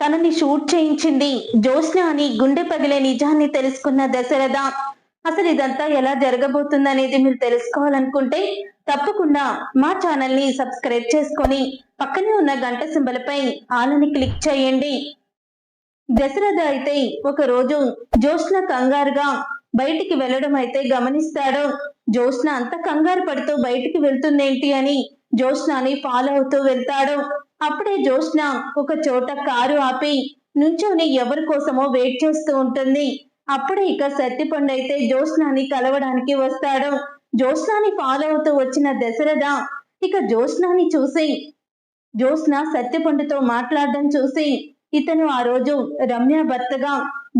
తనని షూట్ చేయించింది. జ్యోత్స్న అని గుండె పగిలే నిజాన్ని తెలుసుకున్న దశరథ అసలు ఇదంతా ఎలా జరగబోతుంది అనేది మీరు తెలుసుకోవాలనుకుంటే తప్పకుండా మా ఛానల్ని సబ్స్క్రైబ్ చేసుకొని పక్కనే ఉన్న గంట సింబలపై ఆలని క్లిక్ చేయండి. దశరథ అయితే ఒక రోజు జ్యోత్స్న కంగారుగా బయటికి వెళ్ళడం అయితే గమనిస్తాడు. జ్యోత్స్న అంత కంగారు పడుతూ బయటికి వెళ్తుందేంటి అని జ్యోత్స్నాని ఫాలో అవుతూ వెళ్తాడు. అప్పుడే జ్యోత్స్న ఒక చోట కారు ఆపి నుంచొని ఎవరి కోసమో వెయిట్ చేస్తూ ఉంటుంది. అప్పుడే ఇక సత్తిపండు అయితే జ్యోత్స్నాని కలవడానికి వస్తాడు. జ్యోత్స్నాని ఫాలో అవుతూ వచ్చిన దశరథ ఇక జ్యోత్స్నాని చూసి జ్యోత్స్న సత్యపండుతో మాట్లాడడం చూసి ఇతను ఆ రోజు రమ్య భర్తగా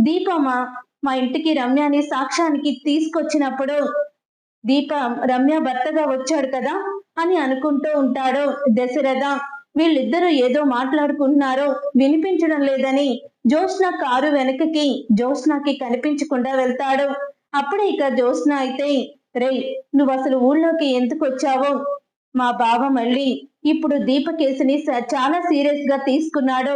దీపమ్మ మా ఇంటికి రమ్యని సాక్ష్యానికి తీసుకొచ్చినప్పుడు దీప రమ్య భర్తగా వచ్చాడు కదా అని అనుకుంటూ ఉంటాడు దశరథ. వీళ్ళిద్దరూ ఏదో మాట్లాడుకుంటున్నారో వినిపించడం లేదని జ్యోత్స్న కారు వెనకకి జ్యోత్స్నకి కనిపించకుండా వెళ్తాడు. అప్పుడే ఇక జ్యోత్స్న అయితే రే నువ్వు అసలు ఊళ్ళోకి ఎందుకు వచ్చావో? మా బావ మళ్ళీ ఇప్పుడు దీప కేసుని చాలా సీరియస్గా తీసుకున్నాడు.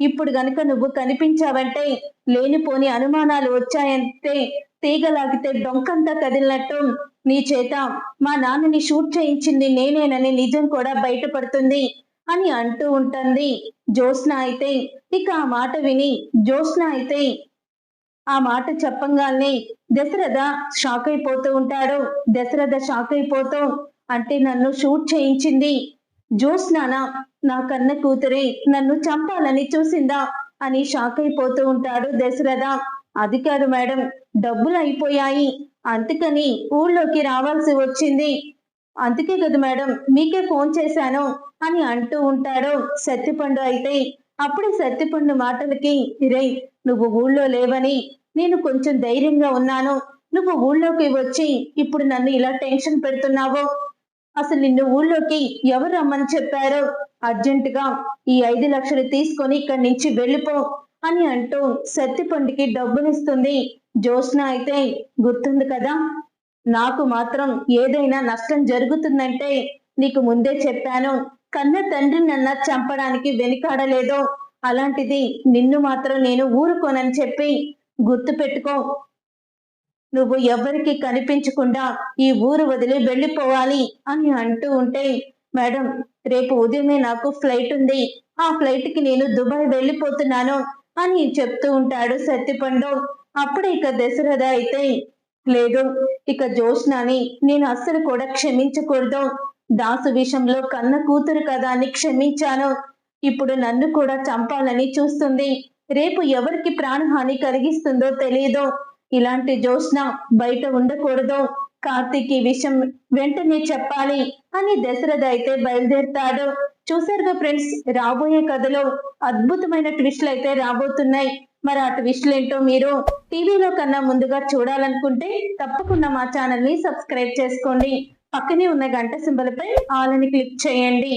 ఇప్పుడు గనుక నువ్వు కనిపించావంటే లేనిపోని అనుమానాలు వచ్చాయంటే తీగలాగితే డొంకంతా కదిలినట్టు నీ చేత మా నాన్నని షూట్ చేయించింది నేనేనని నిజం కూడా బయటపడుతుంది. అని అంటూ ఉంటుంది. జ్యోత్స్న అయితే ఇక ఆ మాట విని జ్యోత్స్న అయితే ఆ మాట చెప్పంగానే దశరథ షాక్ అయిపోతూ ఉంటాడు. దశరథ షాక్ అయిపోతూ అంటే నన్ను షూట్ చేయించింది. జ్యోత్స్నాన? నా కన్న కూతురే నన్ను చంపాలని చూసిందా? అని షాక్ అయిపోతూ ఉంటాడు దశరథ. అది కాదు మేడం డబ్బులు అయిపోయాయి. అందుకని ఊళ్ళోకి రావాల్సి వచ్చింది. అందుకే కదా మేడం మీకే ఫోన్ చేశాను. అని అంటూ ఉంటాడో సత్తిపండు అయితే. అప్పుడే సత్తిపండు మాటలకి రే నువ్వు ఊళ్ళో లేవని నేను కొంచెం ధైర్యంగా ఉన్నాను. నువ్వు ఊళ్ళోకి వచ్చి ఇప్పుడు నన్ను ఇలా టెన్షన్ పెడుతున్నావో? అసలు నిన్ను ఊళ్ళోకి ఎవరు రమ్మని చెప్పారో? అర్జెంటుగా ఈ ఐదు లక్షలు తీసుకొని ఇక్కడి నుంచి వెళ్ళిపో అని అంటూ సత్తిపండుకి డబ్బునిస్తుంది. జ్యోత్స్న అయితే గుర్తుంది కదా? నాకు మాత్రం ఏదైనా నష్టం జరుగుతుందంటే నీకు ముందే చెప్పాను. కన్న తండ్రి నన్న చంపడానికి వెనుకాడలేదో అలాంటిది నిన్ను మాత్రం నేను ఊరుకోనని చెప్పి గుర్తు పెట్టుకో. నువ్వు ఎవరికి కనిపించకుండా ఈ ఊరు వదిలి వెళ్ళిపోవాలి అని అంటూ ఉంటే మేడం రేపు ఉదయమే నాకు ఫ్లైట్ ఉంది. ఆ ఫ్లైట్కి నేను దుబాయ్ వెళ్ళిపోతున్నాను అని చెప్తూ ఉంటాడు సత్తిపండు అప్పుడు ఇక దశరథ అయితే లేదు ఇక జ్యోత్స్నాని నేను అస్సలు కూడా క్షమించకూడదు. దాసు విషయంలో కన్న కూతురు కదా అని క్షమించాను. ఇప్పుడు నన్ను కూడా చంపాలని చూస్తుంది. రేపు ఎవరికి ప్రాణహాని కలిగిస్తుందో తెలియదు ఇలాంటి జోష్న బయట ఉండకూడదు. కార్తీక్ ఈ విషయం వెంటనే చెప్పాలి అని దశరథ అయితే బయలుదేరుతాడు. చూసారుగా ఫ్రెండ్స్ రాబోయే కథలో అద్భుతమైన ట్విస్ట్లు అయితే రాబోతున్నాయి. మరి ఆ ట్విస్ట్లు ఏంటో మీరు టీవీలో కన్నా ముందుగా చూడాలనుకుంటే తప్పకుండా మా ఛానల్ని సబ్స్క్రైబ్ చేసుకోండి. పక్కనే ఉన్న గంట సింబల్ పై ఆల్ అని క్లిక్ చేయండి.